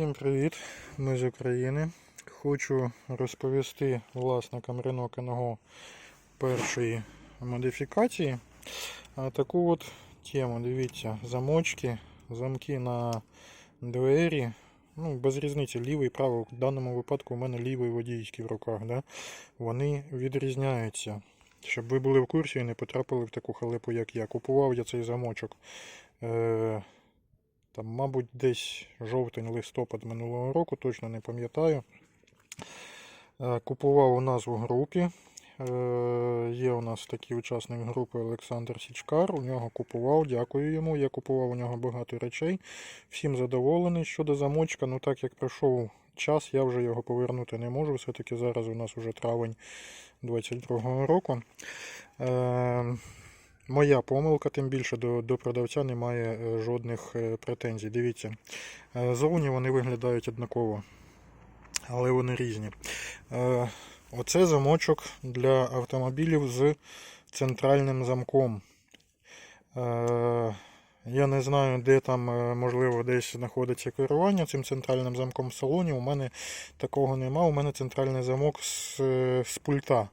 Всім привіт! Ми з України. Хочу розповісти власникам Renault Kangoo першої модифікації. Таку от тему. Дивіться, замочки, замки на двері. Ну, без різниці, лівий правий. В даному випадку у мене лівий водійський в руках. Да? Вони відрізняються. Щоб ви були в курсі і не потрапили в таку халепу, як я. Купував я цей замочок. Е- там, мабуть, десь жовтень-листопад минулого року, точно не пам'ятаю. Е, Купував у нас в групі. Е, Є у нас такий учасник групи Олександр Січкар. У нього купував, дякую йому. Я купував у нього багато речей. Всім задоволений. Щодо замочка, ну так як пройшов час, я вже його повернути не можу. Все-таки зараз у нас вже травень 22-го року. Моя помилка, тим більше до, до продавця немає е, жодних е, претензій. Дивіться, е, зовні вони виглядають однаково, але вони різні. Оце замочок для автомобілів з центральним замком. Я не знаю, де там, можливо, десь знаходиться керування цим центральним замком в салоні. У мене такого нема. У мене центральний замок з, з пульта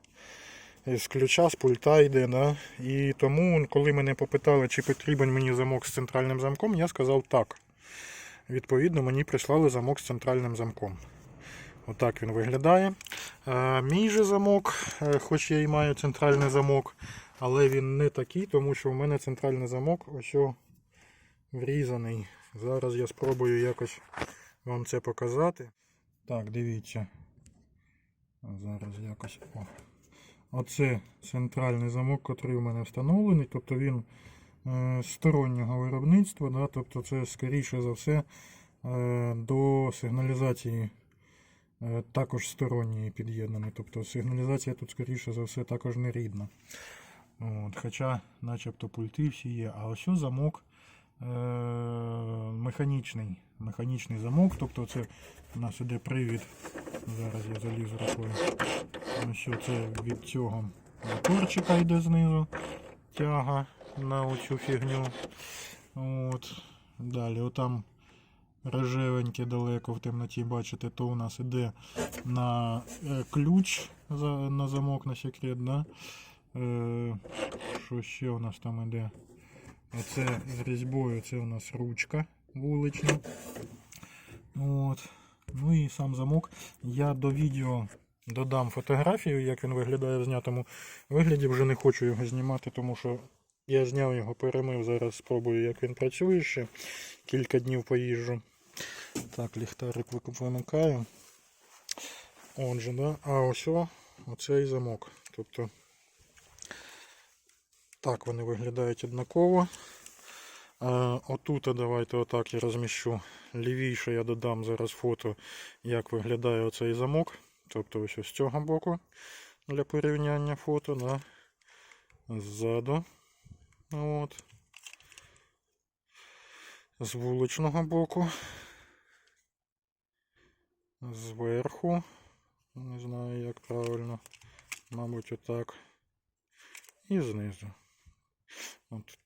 з ключа, з пульта йде. Да? І тому, коли мене попитали, чи потрібен мені замок з центральним замком, я сказав так. Відповідно, мені прислали замок з центральним замком. Отак він виглядає. Е, Мій же замок, е, хоч я і маю центральний замок, але він не такий, тому що в мене центральний замок ось врізаний. Зараз я спробую якось вам це показати. Так, дивіться. Зараз якось. О. Оце центральний замок, який у мене встановлений. Тобто він е, стороннього виробництва. Да? Тобто це скоріше за все е, до сигналізації е, також сторонньої під'єднаний. Тобто сигналізація тут скоріше за все також не рідна. От, хоча начебто пульти всі є. А ось замок е, механічний. Механічний замок. Тобто це у нас іде привід. Зараз я залізу рукою. Ну що це від цього моторчика йде знизу. Тяга на оцю фігню. От. Далі отам рожевеньке далеко в темноті бачите, то у нас іде на е, ключ на замок на секрет. Да? Е, що ще у нас там іде? Оце з різьбою, це у нас ручка вулична. От. Ну і сам замок. Я до відео додам фотографію, як він виглядає в знятому вигляді. Вже не хочу його знімати, тому що я зняв його, перемив. Зараз спробую, як він працює ще. Кілька днів поїжджу. Так, ліхтарик вимикаю. Отже, да. А ось оцей замок. Тобто так вони виглядають однаково. Отут давайте отак я розміщу. Лівіше я додам зараз фото, як виглядає оцей замок. Тобто ось з цього боку для порівняння фото. Да. Ззаду. От. З вуличного боку. Зверху. Не знаю як правильно. Мабуть, отак. І знизу.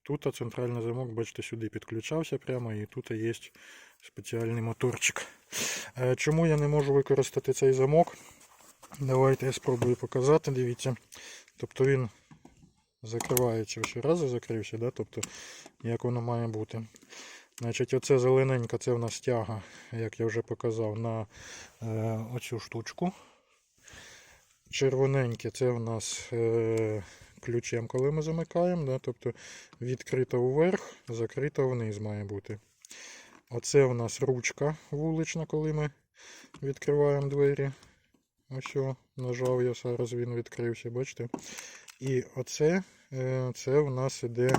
Тут центральний замок, бачите, сюди підключався прямо, і тут є спеціальний моторчик. Е, Чому я не можу використати цей замок? Давайте я спробую показати, дивіться. Тобто він закривається ще раз закрився, да? тобто як воно має бути. Значить, оце зелененька, це в нас тяга, як я вже показав, на е, оцю штучку. Червоненьке це в нас е, ключем, коли ми замикаємо. Да? Тобто відкрита вверх, закрита вниз має бути. Оце у нас ручка вулична, коли ми відкриваємо двері. Ось, нажав я, зараз він відкрився, бачите? І оце е, це у нас іде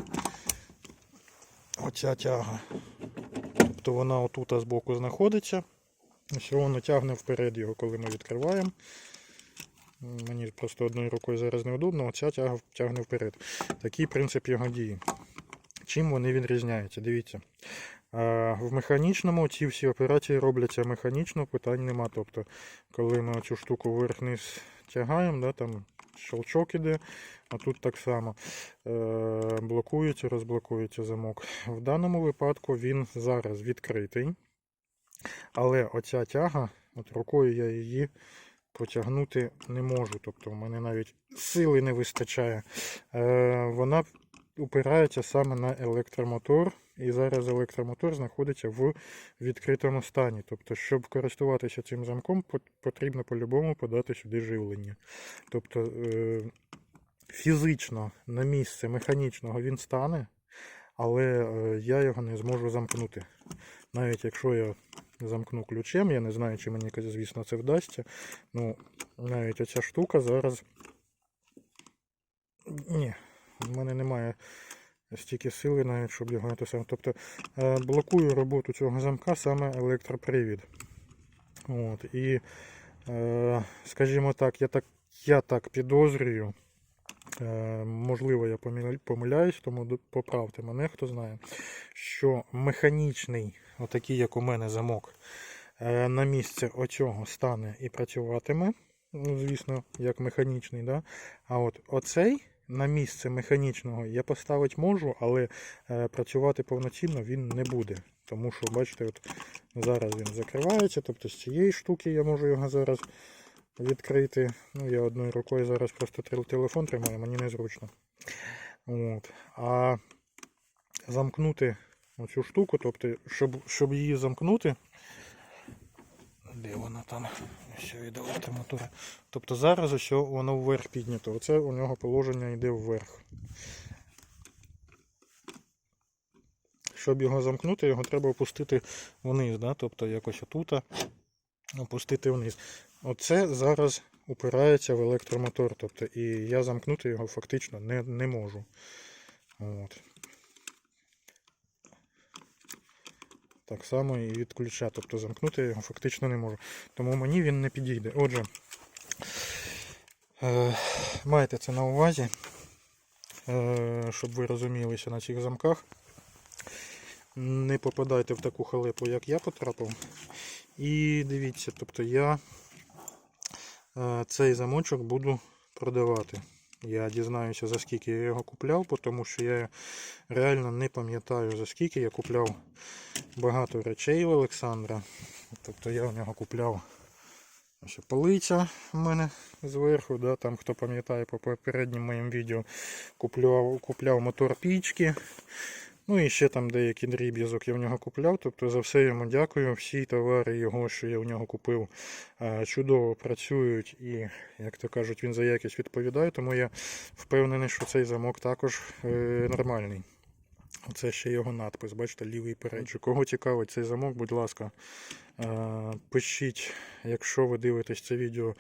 оця тяга. Тобто вона отут збоку знаходиться. Ось воно тягне вперед його, коли ми відкриваємо. Мені просто одною рукою зараз неудобно, оця тяга тягне вперед. Такий принцип його дії. Чим вони відрізняються? Дивіться. В механічному ці всі операції робляться механічно, питань нема. Тобто, коли ми цю штуку вверх-вниз тягаємо, да, там щелчок іде, а тут так само е, блокується, розблокується замок. В даному випадку він зараз відкритий. Але оця тяга, от рукою я її потягнути не можу. Тобто в мене навіть сили не вистачає. Е, вона упирається саме на електромотор. І зараз електромотор знаходиться в відкритому стані. Тобто, щоб користуватися цим замком, потрібно по-любому подати сюди живлення. Тобто е, фізично на місце механічного він стане, але е, я його не зможу замкнути. Навіть якщо я замкну ключем, я не знаю, чи мені, звісно, це вдасться. Ну, навіть оця штука зараз. Ні, в мене немає стільки сили, навіть щоб його те саме. Тобто е, блокує роботу цього замка саме електропривід. От, і, е, скажімо так, я так, я так підозрюю. Е, можливо, я помиляюсь, тому поправте мене, хто знає, що механічний, отакий, як у мене замок, е, на місце оцього стане і працюватиме. Ну, звісно, як механічний, да? а от оцей на місце механічного я поставити можу, але е, працювати повноцінно він не буде. Тому що, бачите, от зараз він закривається, тобто з цієї штуки я можу його зараз відкрити. Ну, я одною рукою зараз просто телефон тримаю, мені незручно. От. А замкнути оцю штуку, тобто, щоб, щоб її замкнути. Де вона там? Що від електромотора. Тобто зараз ось воно вверх піднято. Оце у нього положення йде вверх. Щоб його замкнути, його треба опустити вниз. Да? Тобто якось отут опустити вниз. Оце зараз упирається в електромотор. Тобто, і я замкнути його фактично не, не можу. От. Так само і від ключа. Тобто замкнути я його фактично не можу. Тому мені він не підійде. Отже, е, майте це на увазі, е, щоб ви розумілися на цих замках. Не попадайте в таку халепу, як я потрапив. І дивіться, тобто я е, цей замочок буду продавати. Я дізнаюся, за скільки я його купляв, тому що я реально не пам'ятаю, за скільки я купляв багато речей в Олександра. Тобто я у нього купляв ще полиця в мене зверху. Да, там, хто пам'ятає по попереднім моїм відео, купляв, купляв мотор пічки. Ну і ще там деякий дріб'язок я в нього купляв. Тобто за все йому дякую. Всі товари його, що я в нього купив, е, чудово працюють і, як то кажуть, він за якість відповідає. Тому я впевнений, що цей замок також е, нормальний. Оце ще його надпис, бачите, лівий передчик. Кого цікавить цей замок, будь ласка, е, пишіть, якщо ви дивитесь це відео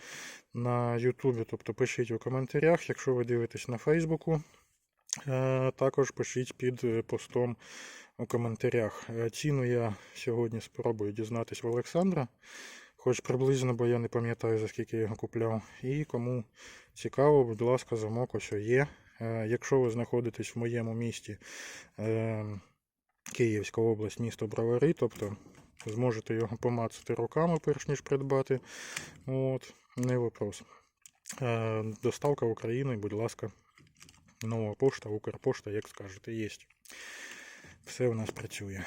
на Ютубі, тобто пишіть у коментарях, якщо ви дивитесь на Фейсбуку, також пишіть під е, постом у коментарях. Е, Ціну я сьогодні спробую дізнатись в Олександра, хоч приблизно, бо я не пам'ятаю, за скільки я його купляв. І кому цікаво, будь ласка, замок ось є. Е, Якщо ви знаходитесь в моєму місті, е, Київська область, місто Бровари, тобто зможете його помацати руками, перш ніж придбати. От, не вопрос. Е, Доставка в Україну, будь ласка, нова пошта, Укрпошта, як скажете, є. Все у нас працює.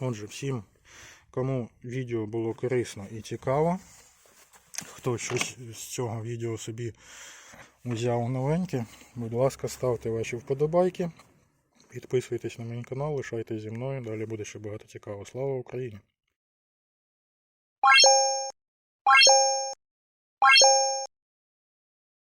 Отже, всім, кому відео було корисно і цікаво, хто щось з цього відео собі взяв новеньке, будь ласка, ставте ваші вподобайки. Підписуйтесь на мій канал, лишайтесь зі мною. Далі буде ще багато цікавого. Слава Україні!